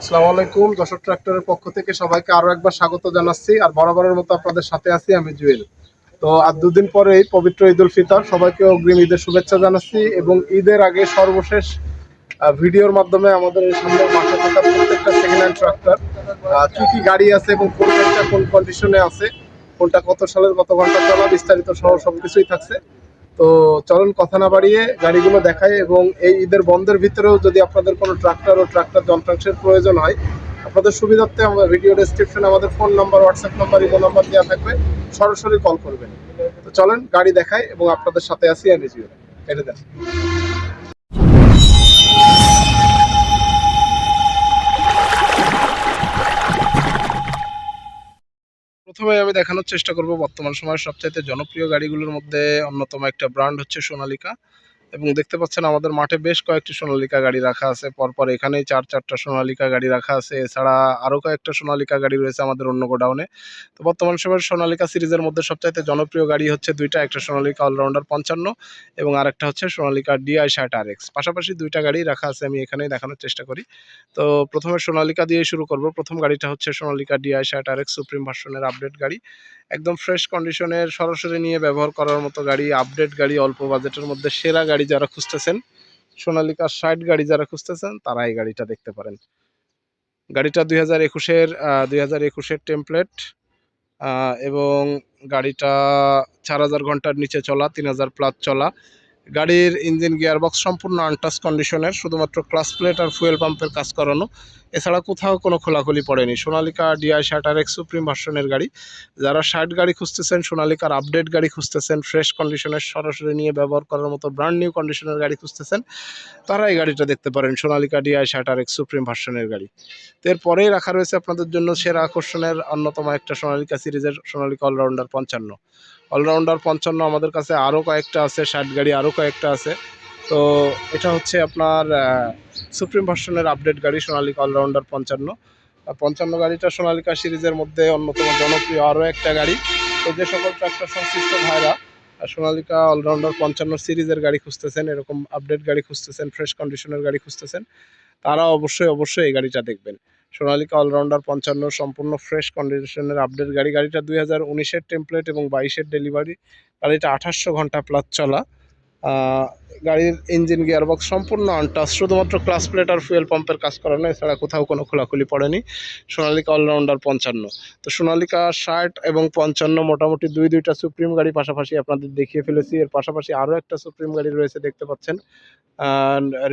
আসসালামু আলাইকুম যশোর ট্রাক্টরের পক্ষ থেকে সবাইকে আরও একবার স্বাগত জানাচ্ছি। আর বরাবরের মতো আপনাদের সাথে আছি আমি জুয়েল। তো আর দুদিন পরেই পবিত্র ঈদ উল ফিতর, সবাইকে অগ্রিম ঈদের শুভেচ্ছা জানাচ্ছি এবং ঈদের আগে সর্বশেষ ভিডিওর মাধ্যমে আমাদের সামনে মাঠে থাকা প্রত্যেকটা সেকেন্ড হ্যান্ড ট্রাক্টর কি কি গাড়ি আছে এবং কোন গাড়িটা কোন কন্ডিশনে আছে, কোনটা কত সালের কত ঘণ্টা চলা, বিস্তারিত সহ সবকিছুই থাকছে। তো চলুন কথা না বাড়িয়ে গাড়িগুলো দেখাই এবং এই ঈদের বন্ধের ভিতরেও যদি আপনাদের কোনো ট্রাক্টর ও ট্রাক্টর যন্ত্রাংশের প্রয়োজন হয়, আপনাদের সুবিধার্থে আমাদের ভিডিও ডিসক্রিপশন আমাদের phone number WhatsApp number imo number দেওয়া থাকবে। সরাসরি কল করবেন। তো চলেন গাড়ি দেখাই এবং আপনাদের সাথে আসি আমি জিও এটা প্রথমে আমি দেখানোর চেষ্টা করব বর্তমান সময়ের সবচাইতে জনপ্রিয় গাড়িগুলোর মধ্যে অন্যতম একটা ব্র্যান্ড হচ্ছে সোনালিকা। এবং দেখতে পাচ্ছেন আমাদের মাঠে বেশ কয়েকটি সোনালিকা গাড়ি রাখা আছে। পরপর এখানেই চার, চারটা সোনালিকা গাড়ি রাখা আছে। এছাড়া আরও কয়েকটা সোনালিকা গাড়ি রয়েছে আমাদের অন্য গোডাউনে। তো বর্তমান সময়ের সোনালিকা সিরিজের মধ্যে সবচাইতে জনপ্রিয় গাড়ি হচ্ছে দুইটা, একটা সোনালিকা অলরাউন্ডার পঞ্চান্ন এবং আরেকটা হচ্ছে সোনালিকা ডিআই ষাট আর এক্স পাশাপাশি দুইটা গাড়ি রাখা আছে, আমি এখানেই দেখানোর চেষ্টা করি। তো প্রথমে সোনালিকা দিয়ে শুরু করব। প্রথম গাড়িটা হচ্ছে সোনালিকা ডিআই ষাট আর এক্স সুপ্রিম ভার্সনের আপডেট গাড়ি। একদম ফ্রেশ কন্ডিশনের সরাসরি নিয়ে ব্যবহার করার মতো গাড়ি, আপডেট গাড়ি, অল্প বাজেটের মধ্যে সেরা গাড়ি। যারা খুঁজতেছেন, সোনালিকার ষাট গাড়ি যারা খুঁজতেছেন, তারা এই গাড়িটা দেখতে পারেন। গাড়িটা দুই হাজার একুশের দুই হাজার একুশের টেমপ্লেট এবং গাড়িটা চার হাজার ঘণ্টার নিচে চলা, তিন হাজার প্লাস চলা। গাড়ির ইঞ্জিন, গিয়ারবক্স সম্পূর্ণ আনটাচ কন্ডিশনের শুধুমাত্র ক্লাস প্লেট আর ফুয়েল পাম্পের কাজ করানো। এছাড়া কোথাও কোনো খোলাখুলি পড়েনি। সোনালিকা ডিআই শার্টার এক্স সুপ্রিম ভার্সনের গাড়ি। যারা শার্ট গাড়ি খুঁজতেছেন, সোনালিকার আপডেট গাড়ি খুঁজতেছেন ফ্রেশ কন্ডিশনের সরাসরি নিয়ে ব্যবহার করার মতো ব্র্যান্ড নিউ কন্ডিশনের গাড়ি খুঁজতেছেন তারা এই গাড়িটা দেখতে পারেন, সোনালিকা ডিআই শার্টার এক্স সুপ্রিম ভার্সনের গাড়ি। তো এরপরেই রাখা রয়েছে আপনাদের জন্য সেরা আকর্ষণের অন্যতম একটা সোনালিকা সিরিজের সোনালিকা অলরাউন্ডার পঞ্চান্ন। অলরাউন্ডার পঞ্চান্ন আমাদের কাছে আরও কয়েকটা আছে, ষাট গাড়ি আরও কয়েকটা আছে। তো এটা হচ্ছে আপনার সুপ্রিম ভার্সনের আপডেট গাড়ি সোনালিকা অলরাউন্ডার পঞ্চান্ন। পঞ্চান্ন গাড়িটা সোনালিকা সিরিজের মধ্যে অন্যতম জনপ্রিয় আরও একটা গাড়ি। তো যে সকল ট্রাক্টর সংশ্লিষ্ট ভাইরা সোনালিকা অলরাউন্ডার পঞ্চান্ন সিরিজের গাড়ি খুঁজতেছেন, এরকম আপডেট গাড়ি খুঁজতেছেন, ফ্রেশ কন্ডিশনের গাড়ি খুঁজতেছেন, তারা অবশ্যই অবশ্যই এই গাড়িটা দেখবেন। সোনালিকা অলরাউন্ডার, পঞ্চান্ন, সম্পূর্ণ ফ্রেশ কন্ডিশনের আপডেট গাড়ি। গাড়িটা দুই হাজার উনিশের টেমপ্লেট এবং বাইশের ডেলিভারি গাড়িটা আঠাশশো ঘণ্টা প্লাস চলা। গাড়ির ইঞ্জিন গিয়ারবক্স সম্পূর্ণ আনটাচ শুধুমাত্র ক্লাস প্লেট আর ফুয়েল পাম্পের কাজ করানো এছাড়া কোথাও কোনো খোলাখুলি পড়েনি। সোনালিকা অলরাউন্ডার, পঞ্চান্ন। তো সোনালিকা ষাট এবং পঞ্চান্ন মোটামুটি দুই, দুইটা সুপ্রিম গাড়ি পাশাপাশি আপনাদের দেখিয়ে ফেলেছি। এর পাশাপাশি আরও একটা সুপ্রিম গাড়ি রয়েছে, দেখতে পাচ্ছেন।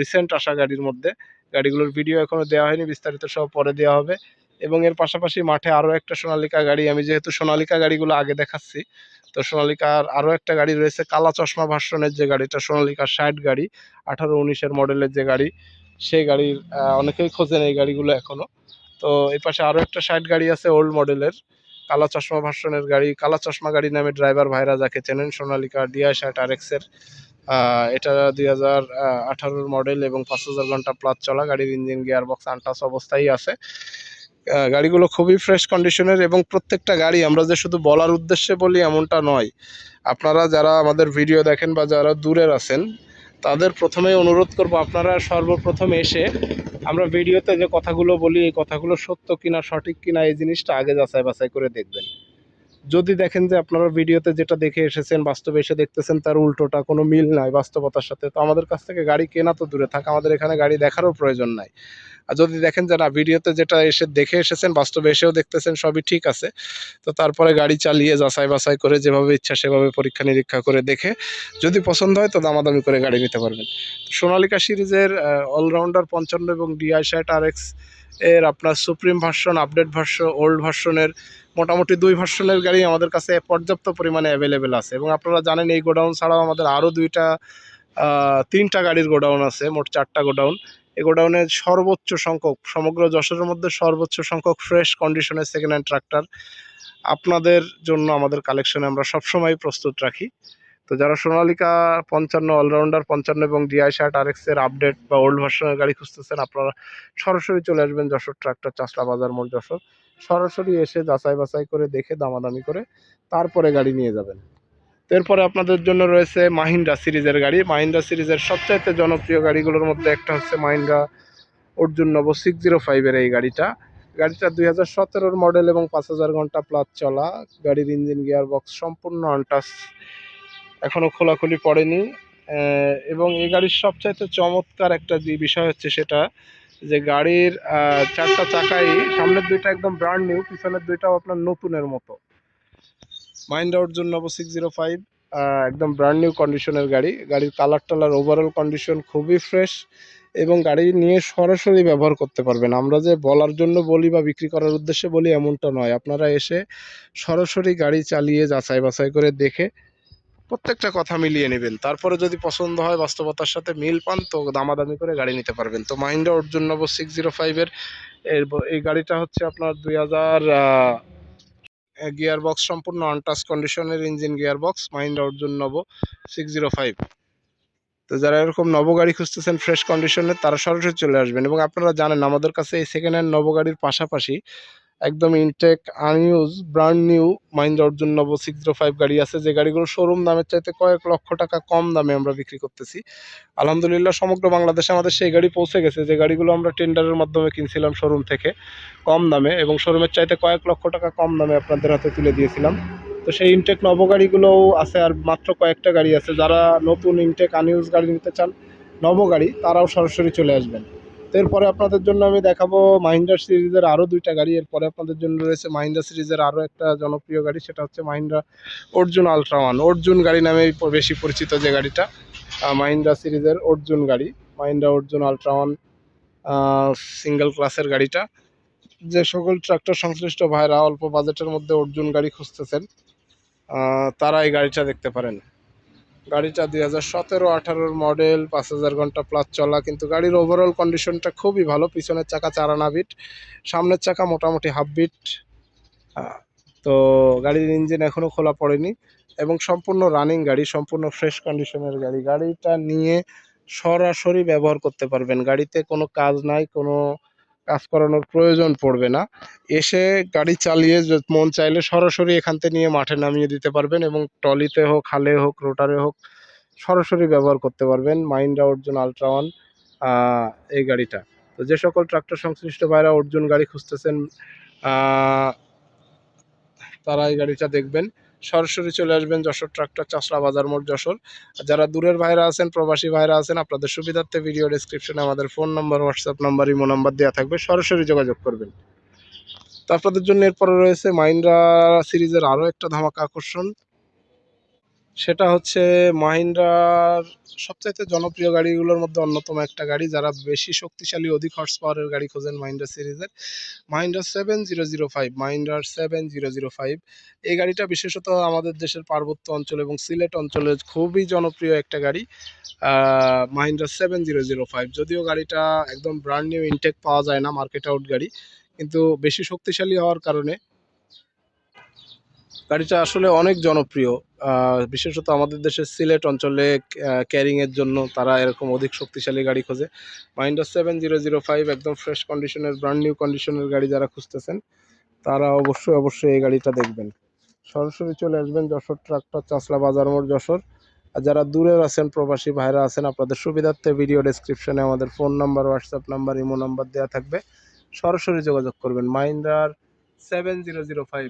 রিসেন্ট আসা গাড়ির মধ্যে। গাড়িগুলোর ভিডিও এখনও দেওয়া হয়নি, বিস্তারিত সব পরে দেওয়া হবে। এবং এর পাশাপাশি মাঠে আরও একটা সোনালিকা গাড়ি, আমি যেহেতু সোনালিকা গাড়িগুলো আগে দেখাচ্ছি, তো সোনালিকার আরও একটা গাড়ি রয়েছে, কালা চশমা ভার্সনের যে গাড়িটা, সোনালিকার ষাট গাড়ি, আঠারো উনিশের মডেলের যে গাড়ি, সেই গাড়ির অনেকেই খোঁজেন এই গাড়িগুলো এখনও তো এই পাশে আরও একটা ষাট গাড়ি আছে ওল্ড মডেলের কালা চশমা ভার্সনের গাড়ি, কালা চশমা গাড়ি নামে ড্রাইভার ভাইরা যাকে চেনেন, সোনালিকা ডিআই ষাট আর এক্সের এটা দুই হাজার আঠারোর মডেল এবং পাঁচ হাজার ঘণ্টা প্লাস চলা, গাড়ির ইঞ্জিন গিয়ার বক্স আনটাস অবস্থায় আছে গাড়িগুলো খুবই ফ্রেশ কন্ডিশনের এবং প্রত্যেকটা গাড়ি, আমরা যে শুধু বলার উদ্দেশ্যে বলি এমনটা নয়। আপনারা যারা আমাদের ভিডিও দেখেন বা যারা দূরের আছেন, তাদের প্রথমেই অনুরোধ করব আপনারা সর্বপ্রথম এসে আমরা ভিডিওতে যে কথাগুলো বলি, এই কথাগুলো সত্য কিনা, সঠিক কিনা, এই জিনিসটা আগে যাচাই বাছাই করে দেখবেন। যদি দেখেন যে আপনারা ভিডিওতে যেটা দেখে এসেছেন, বাস্তবে এসে দেখতেছেন, তার উল্টোটা কোনো মিল নাই বাস্তবতার সাথে। তো আমাদের কাছ থেকে গাড়ি কেনা তো দূরে থাক, আমাদের এখানে গাড়ি দেখারও প্রয়োজন নাই। আর যদি দেখেন যে না, ভিডিওতে যেটা এসে দেখে এসেছেন, বাস্তবে এসেও দেখতেছেন, সবই ঠিক আছে। তো তারপরে গাড়ি চালিয়ে যাচাই বাছাই করে যেভাবে ইচ্ছা সেভাবে পরীক্ষা নিরীক্ষা করে দেখে, যদি পছন্দ হয় তো দামাদামি করে গাড়ি নিতে পারবেন। সোনালিকা সিরিজের অলরাউন্ডার পঞ্চান্ন এবং ডিআই ষাট আর এক্স এর আপনার supreme version, update version, old ভার্সনের, মোটামুটি দুই ভার্সনের গাড়ি আমাদের কাছে পর্যাপ্ত পরিমাণে অ্যাভেলেবেল আছে। এবং আপনারা জানেন এই গোডাউন ছাড়াও আমাদের আরও দুইটা তিনটা গাড়ির গোডাউন আছে, মোট চারটা গোডাউন। এই গোডাউনে সর্বোচ্চ সংখ্যক, সমগ্র যশোরের মধ্যে সর্বোচ্চ সংখ্যক ফ্রেশ কন্ডিশনের সেকেন্ড হ্যান্ড ট্রাক্টর আপনাদের জন্য আমাদের কালেকশনে আমরা সবসময় প্রস্তুত রাখি। তো যারা সোনালিকা পঞ্চান্ন, অলরাউন্ডার পঞ্চান্ন এবং ডিআই শার্ট আর এক্সের আপডেট বা ওল্ড ভার্সনের গাড়ি খুঁজতেছেন, আপনারা সরাসরি চলে আসবেন যশোর ট্রাক্টর চাষলা বাজার মোড় যশোর। সরাসরি এসে যাচাই বাছাই করে দেখে, দামাদামি করে তারপরে গাড়ি নিয়ে যাবেন। এরপরে আপনাদের জন্য রয়েছে মাহিন্দ্রা সিরিজের গাড়ি। মাহিন্দ্রা সিরিজের সবচাইতে জনপ্রিয় গাড়িগুলোর মধ্যে একটা হচ্ছে Mahindra Arjun Novo six zero ফাইভের এই গাড়িটা। গাড়িটা দুই হাজার সতেরোর মডেল এবং পাঁচ হাজার ঘণ্টা প্লাস চলা। গাড়ির ইঞ্জিন গিয়ার বক্স সম্পূর্ণ আনটাস এখনও খোলাখুলি পড়েনি। এবং এই গাড়ির সবচাইতে চমৎকার একটা যে বিষয় হচ্ছে সেটা যে গাড়ির চারটা চাকাই সামনের দুইটা একদম ব্র্যান্ড নিউ পিছনের দুইটাও আপনার নতুনের মতো। Mind Arjun Novo six zero five একদম ব্র্যান্ড নিউ কন্ডিশনের গাড়ি। গাড়ির কালার টালার ওভারঅল কন্ডিশন খুবই ফ্রেশ এবং গাড়ি নিয়ে সরাসরি ব্যবহার করতে পারবেন। আমরা যে বলার জন্য বলি বা বিক্রি করার উদ্দেশ্যে বলি এমনটা নয়। আপনারা এসে সরাসরি গাড়ি চালিয়ে যাচাই বাছাই করে দেখে প্রত্যেকটা কথা মিলিয়ে নেবেন। তারপরে যদি পছন্দ হয়, বাস্তবতার সাথে মিল পান, তো দামাদামি করে গাড়ি নিতে পারবেন। তো Mahindra Arjun Novo six zero ফাইভের এই গাড়িটা হচ্ছে আপনার দুই হাজার গিয়ার বক্স সম্পূর্ণ আনটাচ কন্ডিশনের engine gear box Mahindra Arjun Novo six zero five তো যারা এরকম নব গাড়ি খুঁজতেছেন ফ্রেশ কন্ডিশনের তারা সরাসরি চলে আসবেন। এবং আপনারা জানেন, আমাদের কাছে এই সেকেন্ড হ্যান্ড নব গাড়ির পাশাপাশি একদম intact unused brand new Mahindra Arjun Novo six zero five গাড়ি আছে। যে গাড়িগুলো শোরুম দামের চাইতে কয়েক লক্ষ টাকা কম দামে আমরা বিক্রি করতেছি। আলহামদুলিল্লাহ সমগ্র বাংলাদেশে আমাদের সেই গাড়ি পৌঁছে গেছে যে গাড়িগুলো আমরা টেন্ডারের মাধ্যমে কিনছিলাম শোরুম থেকে কম দামে এবং শোরুমের চাইতে কয়েক লক্ষ টাকা কম দামে আপনাদের হাতে তুলে দিয়েছিলাম। তো সেই ইনটেক নব গাড়িগুলোও আছে আর মাত্র কয়েকটা গাড়ি আছে। যারা নতুন ইনটেক আনইউজ গাড়ি নিতে চান নব গাড়ি, তারাও সরাসরি চলে আসবেন। এরপরে আপনাদের জন্য আমি দেখাবো মাহিন্দ্রা সিরিজের আরও দুইটা গাড়ি। এরপরে আপনাদের জন্য রয়েছে মাহিন্দ্রা সিরিজের আরও একটা জনপ্রিয় গাড়ি, সেটা হচ্ছে মাহিন্দ্রা অর্জুন আলট্রা ওয়ান। অর্জুন গাড়ি নামেই প- বেশি পরিচিত যে গাড়িটা মাহিন্দ্রা সিরিজের অর্জুন গাড়ি, Mahindra Arjun ultra one single ক্লাসের গাড়িটা। যে সকল ট্রাক্টর সংশ্লিষ্ট ভাইরা অল্প বাজেটের মধ্যে অর্জুন গাড়ি খুঁজতেছেন তারা এই গাড়িটা দেখতে পারেন। গাড়িটা দুই হাজার সতেরো, আঠারোর মডেল, পাঁচ হাজার ঘণ্টা প্লাস চলা, কিন্তু গাড়ির ওভারঅল কন্ডিশনটা খুবই ভালো। পিছনের চাকা চারানা বিট সামনের চাকা মোটামুটি হাফ বিট তো গাড়ির ইঞ্জিন এখনও খোলা পড়েনি এবং সম্পূর্ণ রানিং গাড়ি, সম্পূর্ণ ফ্রেশ কন্ডিশনের গাড়ি। গাড়িটা নিয়ে সরাসরি ব্যবহার করতে পারবেন। গাড়িতে কোনো কাজ নাই, কোনো কাজ করানোর প্রয়োজন পড়বে না। এসে গাড়ি চালিয়ে মন চাইলে সরাসরি এখান থেকে নিয়ে মাঠে নামিয়ে দিতে পারবেন এবং টলিতে হোক, হালে হোক, রোটারে হোক, সরাসরি ব্যবহার করতে পারবেন মাইন্ডা অর্জুন আলট্রা ওয়ান এই গাড়িটা। তো যে সকল ট্রাক্টর সংশ্লিষ্ট ভাইরা অর্জুন গাড়ি খুঁজতেছেন তারা এই গাড়িটা দেখবেন। সরাসরি চলে আসবেন যশোর ট্রাক্টর চাষড়া বাজার মোড় যশোর। যারা দূরের ভাইরা আছেন, প্রবাসী ভাইরা আছেন, আপনাদের সুবিধার্থে ভিডিও ডিসক্রিপশনে আমাদের phone number WhatsApp number imo number দেওয়া থাকবে, সরাসরি যোগাযোগ করবেন। তো আপনাদের জন্য এরপরে রয়েছে মাইন্দ্রা সিরিজের আরও একটা ধামাকা আকর্ষণ। সেটা হচ্ছে মাহিন্দ্রার সবচাইতে জনপ্রিয় গাড়িগুলোর মধ্যে অন্যতম একটা গাড়ি। যারা বেশি শক্তিশালী, অধিক হর্স পাওয়ারের গাড়ি খোঁজেন মাহিন্দ্রা সিরিজের। Mahindra seven zero zero five মাহিন্দ্রার seven zero zero five এই গাড়িটা বিশেষত আমাদের দেশের পার্বত্য অঞ্চল এবং সিলেট অঞ্চলে খুবই জনপ্রিয় একটা গাড়ি। Mahindra seven zero zero five যদিও গাড়িটা একদম ব্র্যান্ড নিউ ইনটেক পাওয়া যায় না মার্কেট আউট গাড়ি। কিন্তু বেশি শক্তিশালী হওয়ার কারণে গাড়িটা আসলে অনেক জনপ্রিয়। বিশেষত আমাদের দেশের সিলেট অঞ্চলে ক্যারিং এর জন্য তারা এরকম অধিক শক্তিশালী গাড়ি খোঁজে। Mahindra seven zero zero five একদম ফ্রেশ কন্ডিশনের ব্র্যান্ড নিউ কন্ডিশনের গাড়ি যারা খুঁজতেছেন, তারা অবশ্যই অবশ্যই এই গাড়িটা দেখবেন। সরাসরি চলে আসবেন যশোর ট্রাক্টর চাষলা বাজার মোড়, যশোর। আর যারা দূরের আছেন, প্রবাসী ভাইরা আছেন, আপনাদের সুবিধার্থে ভিডিও ডেসক্রিপশনে আমাদের phone number WhatsApp number imo number দেওয়া থাকবে। সরাসরি যোগাযোগ করবেন। মাহিন্দ্রার seven zero zero five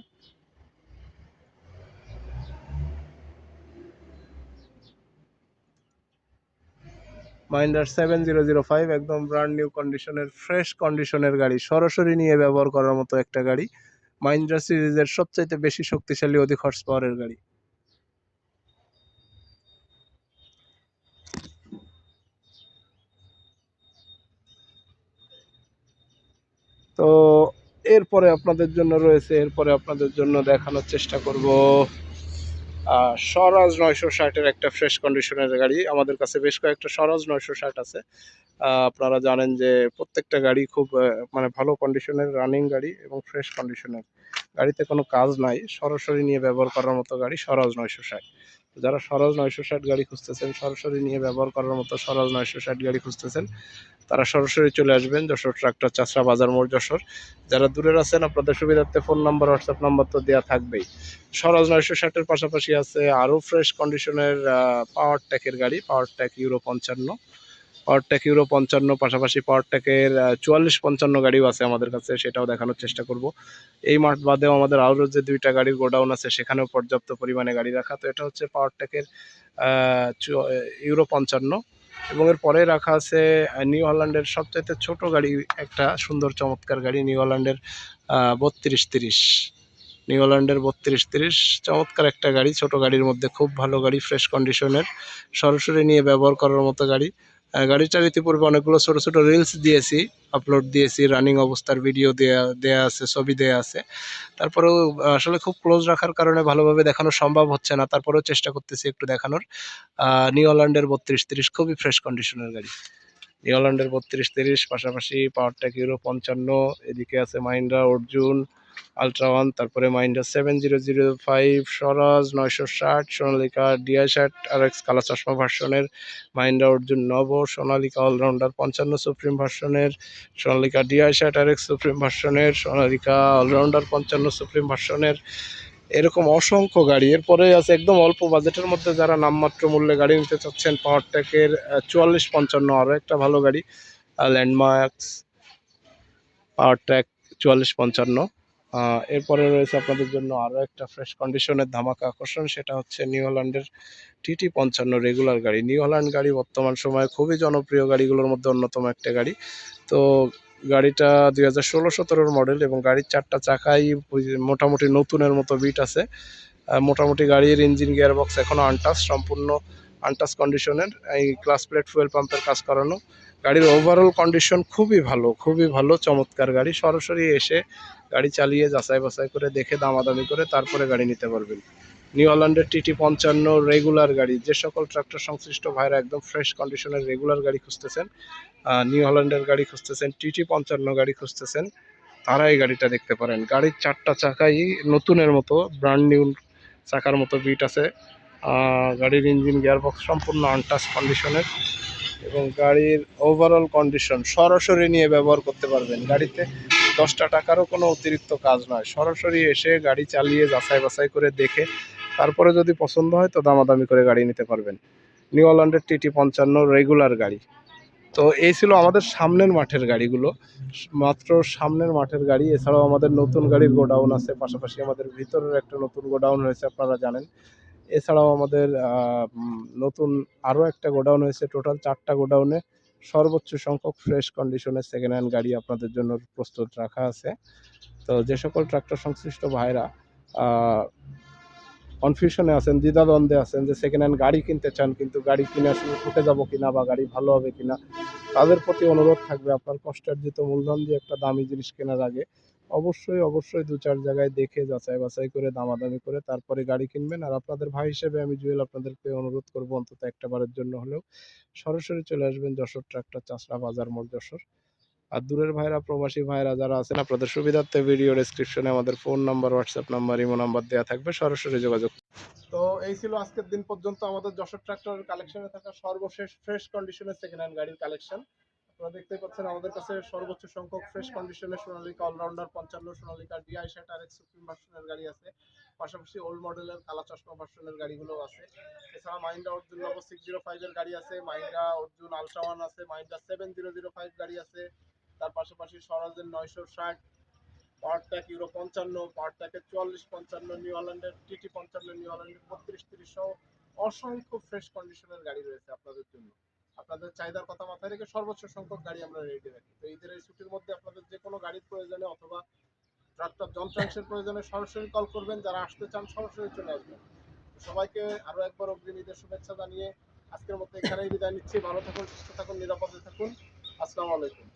মাইন্ডার seven zero zero five একদম ব্র্যান্ড নিউ কন্ডিশনের ফ্রেশ কন্ডিশনের গাড়ি, সরাসরি নিয়ে ব্যবহার করার মতো একটা গাড়ি। মাইন্ড্রা সিরিজের সবচাইতে বেশি শক্তিশালী অধিক হর্স পাওয়ারের গাড়ি। তো, এরপরে আপনাদের জন্য রয়েছে, এরপরে আপনাদের জন্য দেখানোর চেষ্টা করব। স্বরাজ নয়শো ষাটের একটা ফ্রেশ কন্ডিশনের গাড়ি। আমাদের কাছে বেশ কয়েকটা স্বরাজ নয়শো ষাট আছে। আপনারা জানেন যে প্রত্যেকটা গাড়ি খুব মানে ভালো কন্ডিশনের রানিং গাড়ি এবং ফ্রেশ কন্ডিশনের গাড়িতে কোনো কাজ নাই, সরাসরি নিয়ে ব্যবহার করার মতো গাড়ি স্বরাজ নয়শো ষাট। যারা সরল নয়শো ষাট গাড়ি খুঁজতেছেন, সরাসরি নিয়ে ব্যবহার করার মতো সরল নয়শো ষাট গাড়ি খুঁজতেছেন, তারা সরাসরি চলে আসবেন যশোর ট্রাক্টর চাষরা বাজার মোড় যশোর। যারা দূরের আছেন, আপনাদের সুবিধার্থে ফোন নাম্বার, হোয়াটসঅ্যাপ নাম্বার তো দেওয়া থাকবেই। সরল নয়শো ষাটের পাশাপাশি আছে আরও ফ্রেশ কন্ডিশনের পাওয়ার ট্যাকের গাড়ি পাওয়ার ট্যাক ইউরো পঞ্চান্ন। পাওয়ারটেক ইউরো পঞ্চান্ন, পাশাপাশি পাওয়ারটেকের চুয়াল্লিশ পঞ্চান্ন গাড়িও আছে আমাদের কাছে, সেটাও দেখানোর চেষ্টা করব। এই মাঠ বাদেও আমাদের আরও যে দুইটা গাড়ির গোডাউন আছে, সেখানেও পর্যাপ্ত পরিমাণে গাড়ি রাখা। তো এটা হচ্ছে পাওয়ারটেকের ইউরো পঞ্চান্ন। এবং এর পরে রাখা আছে নিউ হল্যান্ডের সবচাইতে ছোট গাড়ি একটা সুন্দর চমৎকার গাড়ি নিউ হল্যান্ডের বত্রিশ তিরিশ। নিউ হল্যান্ডের বত্রিশ তিরিশ, চমৎকার একটা গাড়ি, ছোট গাড়ির মধ্যে খুব ভালো গাড়ি ফ্রেশ কন্ডিশনের সরাসরি নিয়ে ব্যবহার করার মতো গাড়ি। গাড়িটার ইতিপূর্বে অনেকগুলো ছোট ছোট রিলস দিয়েছি আপলোড দিয়েছি রানিং অবস্থার ভিডিও দেয়া দেয়া আছে, ছবি দেয়া আছে। তারপরেও আসলে খুব ক্লোজ রাখার কারণে ভালোভাবে দেখানো সম্ভব হচ্ছে না, তারপরেও চেষ্টা করতেছি একটু দেখানোর। নিউ হল্যান্ডের বত্রিশ তিরিশ খুবই ফ্রেশ কন্ডিশনের গাড়ি। নিউ হল্যান্ডের বত্রিশ তিরিশ, পাশাপাশি পাওয়ারটেক পঞ্চান্ন, এদিকে আছে মাহিন্দ্রা অর্জুন আলট্রা ওয়ান তারপরে Mahindra seven zero zero five Swaraj নয়শো ষাট সোনালিকা ডিআই ষাট আর এক্স কালা চশমা ভার্সনের মাইন্ডা অর্জুন নব সোনালিকা অলরাউন্ডার পঞ্চান্ন সুপ্রিম ভার্সনের সোনালিকা ডিআই ষাট আর এক্স সুপ্রিম ভার্সনের সোনালিকা অলরাউন্ডার পঞ্চান্ন সুপ্রিম ভার্সনের এরকম অসংখ্য গাড়ি। এরপরে আছে একদম অল্প বাজেটের মধ্যে যারা নামমাত্র মূল্যে গাড়ি নিতে চাচ্ছেন পাওয়ারটেকের চুয়াল্লিশ পঞ্চান্ন আরও একটা ভালো গাড়ি ল্যান্ডমার্কস পাওয়ারটেক চুয়াল্লিশ পঞ্চান্ন। এরপরে রয়েছে আপনাদের জন্য আরও একটা ফ্রেশ কন্ডিশনের ধামাকা আকর্ষণ, সেটা হচ্ছে নিউ হল্যান্ডের টিটি পঞ্চান্ন রেগুলার গাড়ি। নিউ হল্যান্ড গাড়ি বর্তমান সময়ে খুবই জনপ্রিয় গাড়িগুলোর মধ্যে অন্যতম একটা গাড়ি। তো গাড়িটা দুই হাজার ষোলো সতেরোর মডেল এবং গাড়ির চারটা চাকাই মোটামুটি নতুনের মতো বিট আছে। মোটামুটি গাড়ির ইঞ্জিন গিয়ারবক্স এখনও আনটাস সম্পূর্ণ আনটাস কন্ডিশনের এই ক্লাস প্লেট ফুয়েল পাম্পের কাজ করানো। গাড়ির ওভারঅল কন্ডিশন খুবই ভালো খুবই ভালো, চমৎকার গাড়ি। সরাসরি এসে গাড়ি চালিয়ে যাচাই বাছাই করে দেখে দামাদামি করে তারপরে গাড়ি নিতে পারবেন। নিউ হল্যান্ডের টিটি পঞ্চান্ন রেগুলার গাড়ি, যে সকল ট্রাক্টর সংশ্লিষ্ট ভাইরা একদম ফ্রেশ কন্ডিশনের রেগুলার গাড়ি খুঁজতেছেন নিউ হল্যান্ডের গাড়ি খুঁজতেছেন টিটি পঞ্চান্ন গাড়ি খুঁজতেছেন, তারা এই গাড়িটা দেখতে পারেন। গাড়ির চারটা চাকাই নতুনের মতো ব্র্যান্ড নিউ চাকার মতো বিট আছে। গাড়ির ইঞ্জিন গিয়ারবক্স সম্পূর্ণ আনটাচ কন্ডিশনের এবং গাড়ির ওভারঅল কন্ডিশন সরাসরি নিয়ে ব্যবহার করতে পারবেন। গাড়িতে দশটা টাকারও কোনো অতিরিক্ত কাজ নয়। সরাসরি এসে গাড়ি চালিয়ে যাচাই বাছাই করে দেখে তারপরে যদি পছন্দ হয় তো দামাদামি করে গাড়ি নিতে পারবেন। নিউ হল্যান্ডের টিটি পঞ্চান্ন রেগুলার গাড়ি। তো এই ছিল আমাদের সামনের মাঠের গাড়িগুলো। মাত্র সামনের মাঠের গাড়ি। এছাড়াও আমাদের নতুন গাড়ির গোডাউন আছে। পাশাপাশি আমাদের ভিতরের একটা নতুন গোডাউন হয়েছে আপনারা জানেন। এছাড়াও আমাদের নতুন আরও একটা গোডাউন হয়েছে, টোটাল চারটা গোডাউনে সর্বোচ্চ সংখ্যক ফ্রেশ কন্ডিশনের সেকেন্ড হ্যান্ড গাড়ি আপনাদের জন্য প্রস্তুত রাখা আছে। তো যে সকল ট্রাক্টর সংশ্লিষ্ট ভাইরা কনফিউশনে আছেন, দ্বিধাদ্বন্দ্বে আছেন যে সেকেন্ড হ্যান্ড গাড়ি কিনতে চান, কিন্তু গাড়ি কিনে আসলে ঠকে যাব কিনা বা গাড়ি ভালো হবে কিনা, তাদের প্রতি অনুরোধ থাকবে আপনার কষ্টার্জিত মূলধন দিয়ে একটা দামি জিনিস কেনার আগে। অবশ্যই অবশ্যই দু চার জায়গায় দেখে যাচাই বাছাই করে, দামাদামি করে তারপরে গাড়ি কিনবেন। আর আপনাদের ভাই হিসেবে আমি জুয়েল আপনাদেরকে অনুরোধ করব অন্তত একটা বারের জন্য হলেও সরাসরি চলে আসবেন যশোর ট্রাক্টর চাষরা বাজার মোড় যশোর। আর দূরের ভাইরা, প্রবাসী ভাইরা যারা আছেন, আপনাদের সুবিধার্থে ভিডিও ডেসক্রিপশনে আমাদের phone number WhatsApp number imo number দেওয়া থাকবে। সরাসরি যোগাযোগ তো এই ছিল আজকের দিন পর্যন্ত আমাদের যশোর ট্রাক্টরের কালেকশনে থাকা সর্বশেষ ফ্রেশ কন্ডিশনের সেকেন্ড হ্যান্ড গাড়ির কালেকশন আপনারা দেখতে পাচ্ছেন আমাদের কাছে সর্বোচ্চ সংখ্যক ফ্রেশ কন্ডিশনের সোনালিকা অলরাউন্ডার পঞ্চান্ন সোনালিকা ডিআই ষাট আর এক্স সুপ্রিম ভার্সনের গাড়ি আছে। পাশাপাশি ওল্ড মডেলের কালা চশমা ভার্সনের গাড়িগুলো আছে। এছাড়া Mahindra Arjun Novo six zero ফাইভের গাড়ি আছে। মাইন্ডা অর্জুন আলট্রা ওয়ান আছে। মাইন্ডা সেভেন জিরো জিরো ফাইভ গাড়ি আছে। তার পাশাপাশি স্বরাজের নয়শো ষাট, পাওয়ারট্যাক ইউরো পঞ্চান্ন পাওয়ারট্যাকের চুয়াল্লিশ পঞ্চান্ন নিউ হল্যান্ডের টিটি পঞ্চান্ন নিউ হল্যান্ডের বত্রিশ, তিরিশ সহ অসংখ্য ফ্রেশ কন্ডিশনের গাড়ি রয়েছে আপনাদের জন্য। আপনাদের চাহিদার কথা মাথায় রেখে সর্বোচ্চ সংখ্যক গাড়ি আমরা রেডি রাখি। তো ঈদের এই ছুটির মধ্যে আপনাদের যে কোনো গাড়ির প্রয়োজনে অথবা ট্রাক্টর যন্ত্রাংশের প্রয়োজনে সরাসরি কল করবেন, যারা আসতে চান সরাসরি চলে আসবেন। সবাইকে আরও একবার অগ্রিম ঈদের শুভেচ্ছা জানিয়ে আজকের মতো এখানেই বিদায় নিচ্ছি। ভালো থাকুন, সুস্থ থাকুন, নিরাপদে থাকুন। আসসালামু আলাইকুম।